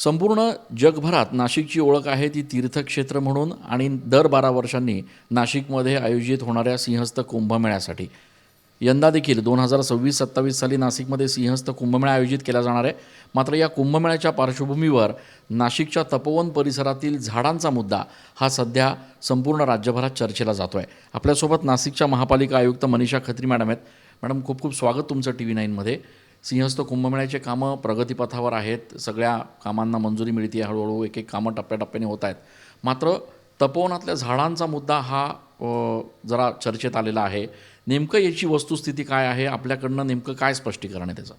संपूर्ण जगभरात नाशिकची ओळख आहे ती तीर्थक्षेत्र म्हणून आणि दर बारा वर्षांनी नाशिकमध्ये आयोजित होणाऱ्या सिंहस्थ कुंभमेळ्यासाठी. यंदा देखील दोन हजार सव्वीस सत्तावीस साली नाशिकमध्ये सिंहस्थ कुंभमेळा आयोजित केला जाणार आहे. मात्र या कुंभमेळ्याच्या पार्श्वभूमीवर नाशिकच्या तपोवन परिसरातील झाडांचा मुद्दा हा सध्या संपूर्ण राज्यभरात चर्चेला जातो आहे आपल्यासोबत नाशिकच्या महापालिका आयुक्त मनीषा खत्री मॅडम आहेत. मॅडम खूप खूप स्वागत तुमचं टी व्ही नाईनमध्ये. सिंहस्थ कुंभमेळ्याचे कामं प्रगतीपथावर आहेत. सगळ्या कामांना मंजुरी मिळते हळूहळू. एक एक कामं टप्प्याटप्प्याने होत आहेत मात्र तपोवनातल्या झाडांचा मुद्दा हा जरा चर्चेत आलेला आहे. नेमकं याची वस्तुस्थिती काय आहे? आपल्याकडनं नेमकं काय स्पष्टीकरण आहे त्याचं?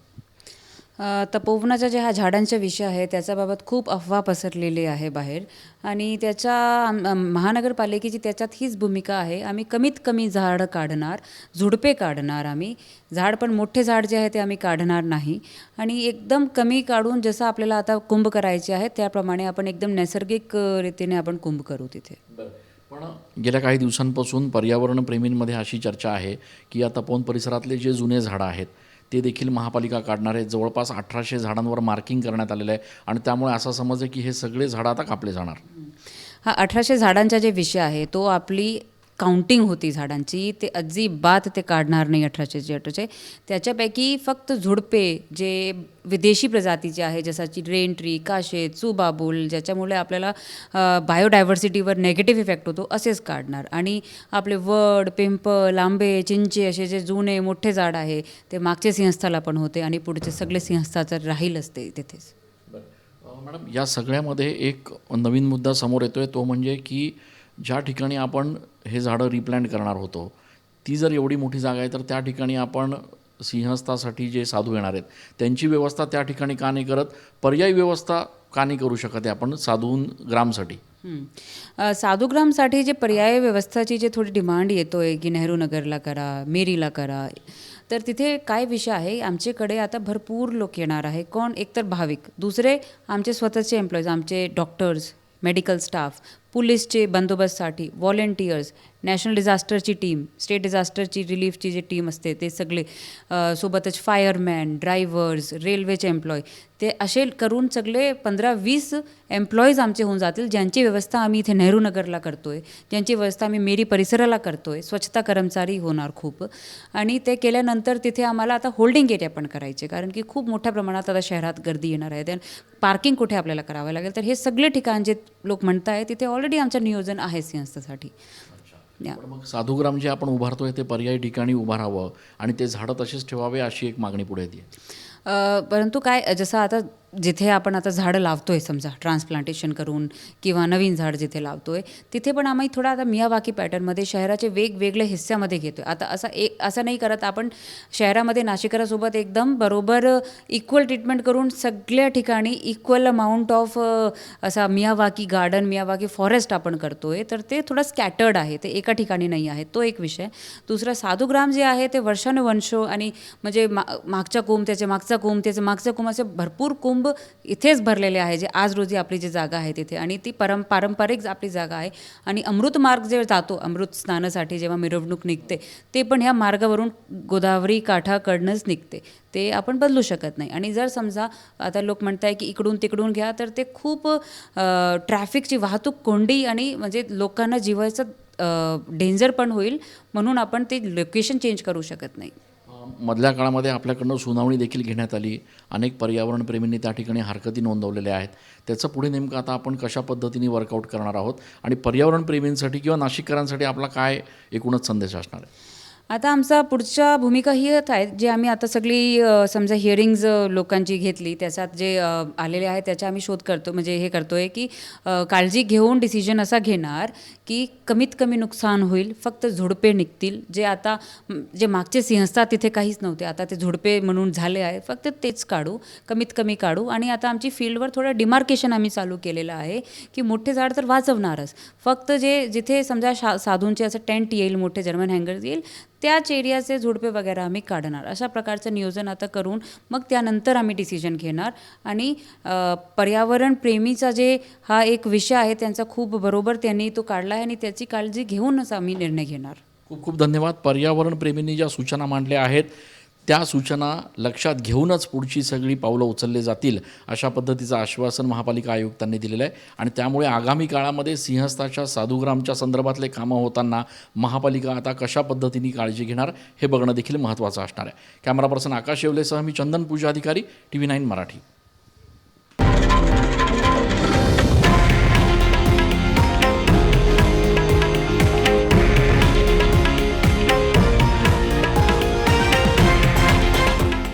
अ, तपोवनाचा जे हा झाडांचा विषय आहे त्याच्याबाबत खूप अफवा पसरलेली आहे बाहेर. आणि त्याच्या महानगरपालिकेची त्याच्यात हीच भूमिका आहे. आम्ही कमीत कमी झाडं काढणार झुडपे काढणार आम्ही. झाड पण मोठे झाड जे आहे ते आम्ही काढणार नाही. आणि एकदम कमी काढून जसं आपल्याला आता कुंभ करायचे आहे त्याप्रमाणे आपण एकदम नैसर्गिक रीतीने आपण कुंभ करू तिथे. पण गेल्या काही दिवसांपासून पर्यावरणप्रेमींमध्ये अशी चर्चा आहे की या तपोवन परिसरातले जे जुने झाडं आहेत ते देखील महापालिका काढणार आहे. जवळपास अठराशे झाडांवर मार्किंग करण्यात आलेलं आहे. आणि त्यामुळे असा समज आहे की हे सगळे झाडं आता कापले जाणार. हा अठराशे झाडांचा जे विषय आहे तो आपली काउंटिंग होती झाडांची ते अजिबात ते काढणार नाही अठराशे अठराशे त्याच्यापैकी फक्त झुडपे जे विदेशी प्रजातीचे आहे जसाची रेनट्री काशेत काशे चुबाबूल ज्याच्यामुळे आपल्याला बायोडायव्हर्सिटीवर नेगेटिव्ह इफेक्ट होतो असेच काढणार. आणि आपले वड पिंपल आंबे चिंचे असे जे जुने मोठे झाड आहे ते मागचे सिंहस्थाला पण होते आणि पुढचे सगळे सिंहस्था तर राहीलच ते तिथेच मॅडम या सगळ्यामध्ये एक नवीन मुद्दा समोर येतोय तो म्हणजे की ज्या ठिकाणी आपण हे झाडं रिप्लॅन्ट करणार होतो ती जर एवढी मोठी जागा आहे तर त्या ठिकाणी आपण सिंहस्थासाठी जे साधू येणार आहेत त्यांची व्यवस्था त्या ठिकाणी का नाही करत? पर्यायी व्यवस्था का नाही करू शकत आहे आपण साधून ग्रामसाठी? हं. साधुग्रामसाठी जे पर्याय व्यवस्थाची जे थोडी डिमांड येतोय की नेहरू नगरला करा मेरीला करा तर तिथे काय विषय आहे? आमच्याकडे आता भरपूर लोक येणार आहे कोण? एकतर भाविक. दुसरे आमचे स्वतःचे एम्प्लॉईज आमचे डॉक्टर्स मेडिकल स्टाफ पोलीसचे बंदोबस्तसाठी व्हॉलेंटियर्स नॅशनल डिझास्टरची टीम स्टेट डिझास्टरची रिलीफची जी टीम असते ते सगळे सोबतच फायरमॅन ड्रायव्हर्स रेल्वेचे एम्प्लॉय ते असे करून सगळे पंधरा वीस एम्प्लॉईज आमचे होऊन जातील ज्यांची व्यवस्था आम्ही इथे नेहरू नगरला करतो आहे ज्यांची व्यवस्था आम्ही मेरी परिसराला करतो आहे स्वच्छता कर्मचारी होणार खूप. आणि ते केल्यानंतर तिथे आम्हाला आता होल्डिंग एरिया पण करायचे कारण की खूप मोठ्या प्रमाणात आता शहरात गर्दी येणार आहे पार्किंग कुठे आपल्याला करावं लागेल तर हे सगळे ठिकाण जे लोक म्हणताय तिथे ऑलरेडी आमचं नियोजन आहे सिंहस्थासाठी पण मग साधूग्राम जे आपण उभारतोय ते पर्यायी ठिकाणी उभारावं आणि ते झाडं तसेच ठेवावे अशी एक मागणी पुढे येते. परंतु काय जसं आता जिथे आपण आता झाडं लावतोय समजा ट्रान्सप्लांटेशन करून किंवा नवीन झाड जिथे लावतोय तिथे पण आम्ही थोडा आता मियावाकी पॅटर्नमध्ये शहराचे वेगवेगळे हिस्स्यामध्ये घेतोय. आता असं एक असं नाही करत आपण शहरामध्ये नाशिकरासोबत एकदम बरोबर इक्वल ट्रीटमेंट करून सगळ्या ठिकाणी इक्वल अमाऊंट ऑफ असा मियावाकी गार्डन मियावाकी फॉरेस्ट आपण करतोय तर ते थोडं स्कॅटर्ड आहे ते एका ठिकाणी नाही आहे तो एक विषय. दुसरा साधुग्राम जे आहे ते वर्षानुवंशो आणि म्हणजे मा मागचा कुंभ त्याचे मागचा कुंभ त्याचे मागचा कुंभ असे भरपूर कुटुंब इथेच भरलेले आहे जे आज रोजी आपली जी जागा आहे तिथे. आणि ती परम पारंपरिक आपली जागा आहे. आणि अमृत मार्ग जे जातो अमृत स्नानासाठी जेव्हा मिरवणूक निघते ते पण ह्या मार्गावरून गोदावरी काठाकडनंच निघते. ते आपण बदलू शकत नाही. आणि जर समजा आता लोक म्हणत आहे की इकडून तिकडून घ्या तर ते खूप ट्रॅफिकची वाहतूक कोंडी आणि म्हणजे लोकांना जीवाचं डेंजर पण होईल म्हणून आपण ते लोकेशन चेंज करू शकत नाही. मधल्या काळामध्ये आपल्याकडनं सुनावणी देखील घेण्यात आली. अनेक पर्यावरणप्रेमींनी त्या ठिकाणी हरकती नोंदवलेल्या आहेत. त्याचं पुढे नेमकं आता आपण कशा पद्धतीने वर्कआउट करणार आहोत? आणि पर्यावरणप्रेमींसाठी किंवा नाशिककरांसाठी आपला काय एकूणच संदेश असणार आहे? आता आमचा पुढच्या भूमिका ही आहेत जे आम्ही आता सगळी समजा हिअरिंग्ज लोकांची घेतली त्याच्यात जे आलेले आहे त्याचा आम्ही शोध करतो म्हणजे हे करतोय की काळजी घेऊन डिसिजन असा घेणार की कमीत कमी नुकसान होईल फक्त झुडपे निघतील जे आता जे मागचे सिंहस्था तिथे काहीच नव्हते आता ते झुडपे म्हणून झाले आहे फक्त तेच काढू कमीत कमी काढू आणि आता आमची फील्डवर थोडं डिमार्केशन आम्ही चालू केलेलं आहे की मोठे झाड तर वाचवणारच फक्त जे जिथे समजा शा साधूंचे असं टेंट येईल मोठे जर्मन हँगर येईल त्याच एरियाचे झुडपे वगैरे आम्ही काढणार. अशा प्रकारचं नियोजन आता करून मग त्यानंतर आम्ही डिसिजन घेणार. आणि पर्यावरण प्रेमीचा जे हा एक विषय आहे त्यांचा खूप बरोबर त्यांनी तो काढला आहे आणि त्याची काळजी घेऊनच आम्ही निर्णय घेणार. खूप खूप धन्यवाद. पर्यावरण प्रेमींनी ज्या सूचना मांडल्या आहेत त्या सूचना लक्षात घेऊनच पुढची सगळी पावलं उचलली जातील अशा पद्धतीचं आश्वासन महापालिका आयुक्तांनी दिलेलं आहे. आणि त्यामुळे आगामी काळामध्ये सिंहस्थाच्या साधुग्रामच्या संदर्भातले कामं होताना महापालिका आता कशा पद्धतीने काळजी घेणार हे बघणं देखील महत्त्वाचं असणार आहे. कॅमेरा पर्सन आकाश येवलेसह मी चंदन पूजा अधिकारी टी व्ही नाईन मराठी.